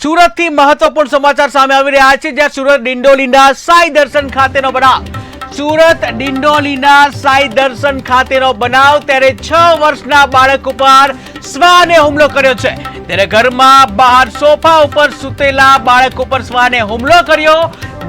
સુરતથી મહત્વપૂર્ણ સમાચાર સામે આવી રહ્યા છે, જ્યાં સુરત ડિંડોલીના સાઈ દર્શન ખાતેનો બનાવ. સુરત ડિંડોલીના સાઈ દર્શન ખાતેનો બનાવ, ત્યારે છ વર્ષના બાળક ઉપર શ્વાને હુમલો કર્યો છે. ત્યારે ઘરમાં બહાર સોફા ઉપર સૂતેલા બાળક ઉપર શ્વાને હુમલો કર્યો,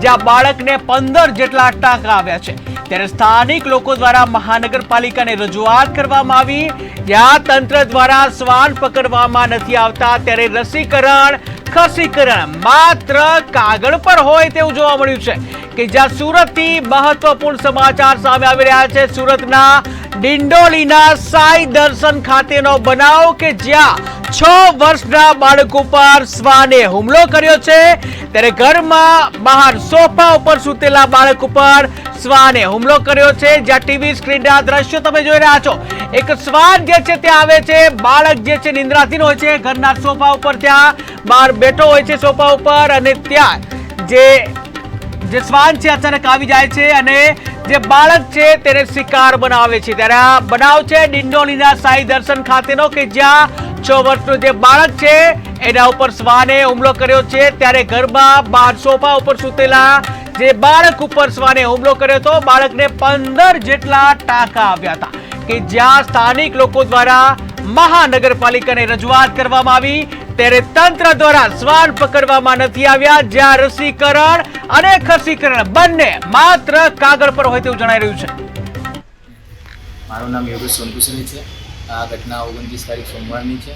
જ્યાં બાળકને પંદર જેટલા ટાંકા આવ્યા છે. ત્યારે સ્થાનિક લોકો દ્વારા મહાનગરપાલિકાને રજૂઆત કરવામાં આવી. જ્યાં તંત્ર દ્વારા શ્વાન પકડવામાં નથી આવતા, ત્યારે રસીકરણ ખસીકરણ માત્ર કાગળ પર હોય તેવું જોવા મળ્યું છે કે જ્યાં સુરતથી મહત્વપૂર્ણ સમાચાર સામે આવી રહ્યા છે. સુરતના ડિંડોલીના સાઈ દર્શન ખાતેનો બનાવ કે જ્યાં છ વર્ષના બાળક ઉપર શ્વાને હુમલો કર્યો છે. ત્યારે ઘરમાં બહાર સોફા ઉપર સૂતેલા બાળક ઉપર શ્વાને હુમલો કર્યો છે. જ્યાં ટીવી સ્ક્રીનના દ્રશ્યો તમે જોઈ રહ્યા છો. એક શ્વાન જે છે તે આવે છે, બાળક જે છે નિંદ્રાધીન હોય છે, ઘરના સોફા ઉપર ત્યાં બહાર બેઠો હોય છે સોફા ઉપર અને ત્યાં જે જે શ્વાન છે અચાનક આવી જાય છે અને જે બાળક છે તેને શિકાર બનાવે છે. ત્યારે આ બનાવ છે ડિંડોલીના સાઈ દર્શન ખાતેનો કે જ્યાં છ વર્ષનું જે બાળક છે એના ઉપર શ્વાને હુમલો કર્યો છે. ત્યારે ઘરમાં બાર સોફા ઉપર સૂતેલા જે બાળક ઉપર શ્વાને હુમલો કર્યો હતો. બાળકને પંદર જેટલા ટાંકા આવ્યા હતા. કે જ્યાં સ્થાનિક લોકો દ્વારા મહાનગરપાલિકાને રજૂઆત કરવામાં આવી, ત્યારે તંત્ર દ્વારા શ્વાન પકડવામાં નથી આવ્યા, જ્યાં રસીકરણ અને ખસીકરણ બંને માત્ર કાગળ પર હોય તેવું જણાઈ રહ્યું છે. મારું નામ યોગેશ સોનકુસરી છે. આ ઘટના ઓગણત્રીસ તારીખ સોમવારની છે.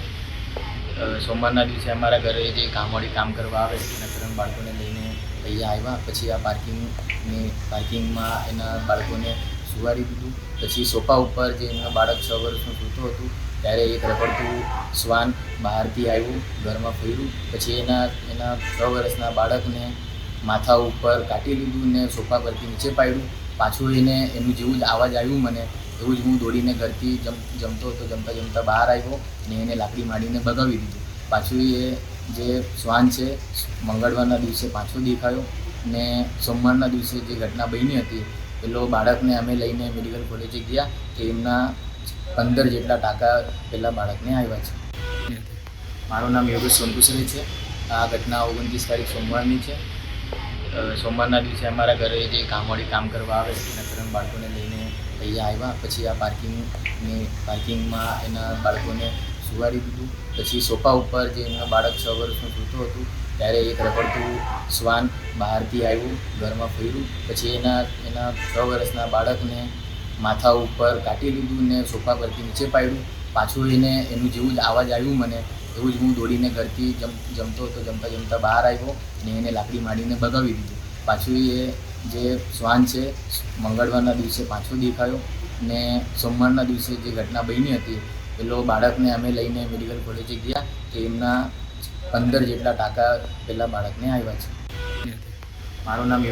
સોમવારના દિવસે અમારા ઘરે જે કામવાળી કામ કરવા આવે એના ત્રણ બાળકોને લઈને અહીંયા આવ્યા. પછી આ પાર્કિંગની પાર્કિંગમાં એના બાળકોને સુવાડી દીધું. પછી સોફા ઉપર જે એમના બાળક છ વર્ષનું સૂતું હતું, ત્યારે એક રખડતું શ્વાન બહારથી આવ્યું, ઘરમાં ફર્યું. પછી એના એના છ વર્ષના બાળકને માથા ઉપર કાઢી લીધું ને સોફા પરથી નીચે પાડ્યું. પાછું એને, એનું જેવું જ આવાજ આવ્યું મને, એવું જ હું દોડીને ઘરથી જમ, જમતો હતો, જમતા જમતા બહાર આવ્યો ને એને લાકડી માંડીને ભગાવી દીધું. પાછું એ જે શ્વાન છે, મંગળવારના દિવસે પાછો દેખાયો ને સોમવારના દિવસે જે ઘટના બની હતી પેલો બાળકને અમે લઈને મેડિકલ કોલેજે ગયા કે એમના પંદર જેટલા ટાંકા પેલા બાળકને આવ્યા છે. મારું નામ યોગેશ સોનકુસરી છે. આ ઘટના ઓગણત્રીસ તારીખ સોમવારની છે. સોમવારના દિવસે અમારા ઘરે જે કામવાળી કામ કરવા આવે એના ત્રણ બાળકોને લઈને અહીંયા આવ્યા. પછી આ પાર્કિંગને, પાર્કિંગમાં એના બાળકોને સુવાડી દીધું. પછી સોફા ઉપર જે એમનો બાળક છ વર્ષનું સૂતું હતું ત્યારે એક રખડતું શ્વાન બહારથી આવ્યું, ઘરમાં ફર્યું. પછી એના એના છ વર્ષના બાળકને માથા ઉપર કાઢી લીધું ને સોફા પરથી નીચે પાડ્યું. પાછું એને, એનું જેવું જ આવાજ આવ્યું મને. એવું જ હું દોડીને ઘરથી જમ, જમતો હતો જમતા જમતા બહાર આવ્યો ને એને લાકડી માંડીને ભગાવી દીધું. પાછું એ જે શ્વાન છે, મંગળવારના દિવસે પાછો દેખાયો ને સોમવારના દિવસે જે ઘટના બની હતી, પેલો બાળકને અમે લઈને મેડિકલ કોલેજે ગયા કે એમના પંદર જેટલા ટાંકા પેલા બાળકને આવ્યા છે. મારું નામ